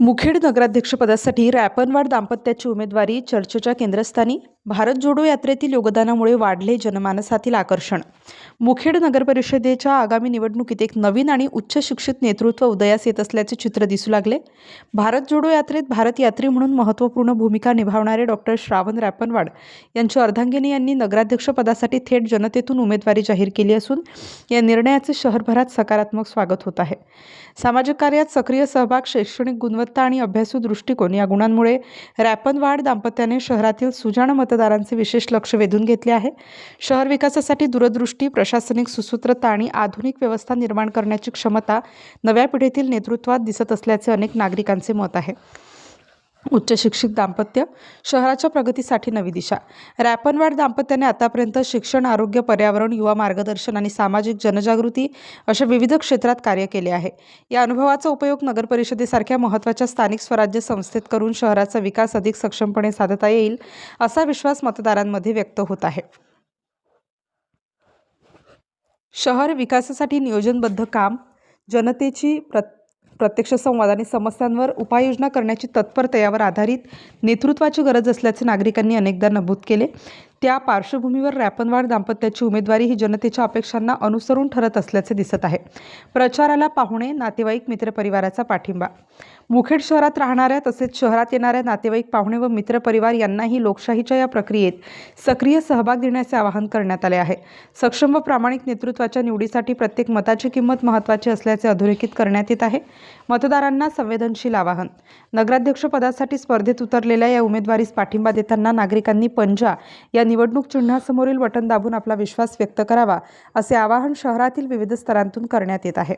मुखेड नगराध्यक्षपदासाठी रॅपनवाड दाम्पत्याची उमेदवारी चर्चेच्या केंद्रस्थानी. भारत जोडो यात्रेतील योगदानामुळे वाढले जनमानसातील आकर्षण. मुखेड नगरपरिषदेच्या आगामी निवडणुकीत एक नवीन आणि उच्च शिक्षित नेतृत्व उदयास येत असल्याचे चित्र दिसू लागले. भारत जोडो यात्रेत भारत यात्री म्हणून महत्त्वपूर्ण भूमिका निभावणारे डॉक्टर श्रावण रॅपनवाड यांच्या अर्धांगिनी यांनी नगराध्यक्षपदासाठी थेट जनतेतून उमेदवारी जाहीर केली असून या निर्णयाचे शहरभरात सकारात्मक स्वागत होत आहे. सामाजिक कार्यात सक्रिय सहभाग शैक्षणिक गुणवत्ता आणि अभ्यासू दृष्टिकोन या गुणांमुळे रॅपनवाड दाम्पत्याने शहरातील सुजाण मतदारांचे विशेष लक्ष वेधून घेतले आहे. शहर विकासासाठी दूरदृष्टी प्रशासनिक सुसूत्रता आणि आधुनिक व्यवस्था निर्माण करण्याची क्षमता नव्या पिढीतील नेतृत्वात दिसत असल्याचे अनेक नागरिकांचे मत आहे. उच्चशिक्षित दाम्पत्य शहराच्या प्रगतीसाठी नवी दिशा. रॅपनवाड दाम्पत्याने आतापर्यंत शिक्षण आरोग्य पर्यावरण युवा मार्गदर्शन आणि सामाजिक जनजागृती अशा विविध क्षेत्रात कार्य केले आहे. या अनुभवाचा उपयोग नगर परिषदेसारख्या महत्त्वाच्या स्थानिक स्वराज्य संस्थेत करून शहराचा विकास अधिक सक्षमपणे साधता येईल असा विश्वास मतदारांमध्ये व्यक्त होत आहे. शहर विकासासाठी नियोजनबद्ध काम जनतेची प्र प्रत्यक्ष संवाद आणि समस्यांवर उपाययोजना करण्याची तत्परतेवर आधारित नेतृत्वाची गरज असल्याचे नागरिकांनी अनेकदा नमूद केले. त्या पार्श्वभूमीवर रॅपनवाड दाम्पत्याची उमेदवारी ही जनतेच्या अपेक्षांना अनुसरून ठरत असल्याचे दिसत आहे. प्रचाराला पाहुणे नातेवाईक मित्रपरिवाराचा पाठिंबा. मुखेड शहरात राहणाऱ्या तसेच शहरात येणाऱ्या नातेवाईक पाहुणे व मित्रपरिवार यांनाही लोकशाहीच्या या प्रक्रियेत सक्रिय सहभाग देण्याचे आवाहन करण्यात आले आहे. सक्षम व प्रामाणिक नेतृत्वाच्या निवडीसाठी प्रत्येक मताची किंमत महत्त्वाची असल्याचे अधोरेखित करण्यात येत आहे. मतदारांना संवेदनशील आवाहन. नगराध्यक्षपदासाठी स्पर्धेत उतरलेल्या या उमेदवारीस पाठिंबा देताना नागरिकांनी पंजा या निवडणूक चिन्हासमोरील बटन दाबून आपला विश्वास व्यक्त करावा असे आवाहन शहरातील विविध स्तरांतून करण्यात येत आहे.